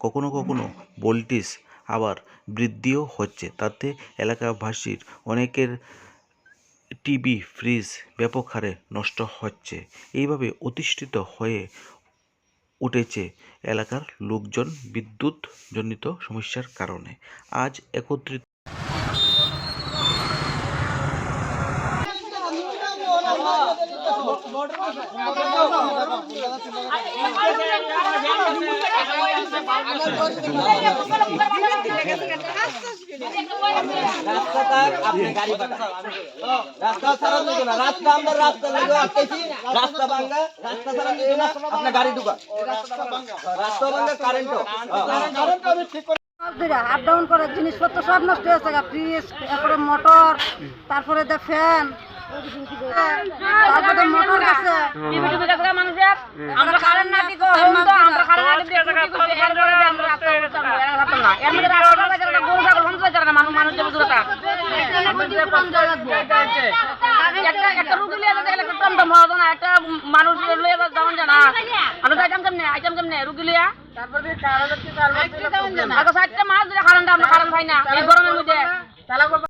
কখনো কখনো ভোল্টেজ আবার বৃদ্ধিও হচ্ছে। তাতে এলাকাবাসীর অনেকের টিভি ফ্রিজ ব্যাপক হারে নষ্ট হচ্ছে। এইভাবে অতিষ্ঠিত হয়ে উঠেছে এলাকার লোকজন বিদ্যুৎজনিত সমস্যার কারণে। আজ একত্রিত রাস্তা ছাড়া দিত না রাস্তা আমরা রাস্তা লাগে আটকেছি রাস্তা ভাঙ্গা রাস্তা ছাড়া না আপনার গাড়ি ঢুকা রাস্তা ভাঙ্গা কারেন্টও ধরে আপ ডাউন করে জিনিসপত্র সব নষ্ট হয়েছে ফ্রিজ তারপরে মোটর তারপরে দে ফ্যান মোটর টিভি আমরা কারেন্ট না দিকে হইম তো আমরা কারেন্ট না দিকে টিভি করছি এর পরে আমরা রাস্তা করতাম এর রাস্তা না এর মধ্যে রাস্তা লাগে না গরু ছাগল বন্ধ হয়ে যাবে মানুষ মানুষ যাবে দূরটা একটা একটা রুগী লিয়ে যেতে গেলে টম টম হবে না একটা মানুষ আমরা যাইতাম কেমনে রুগী লিয়া তারপরে চারটা মাছ ধরে কারেন্ট আমরা কারেন্ট পাই না এই গরমের মধ্যে।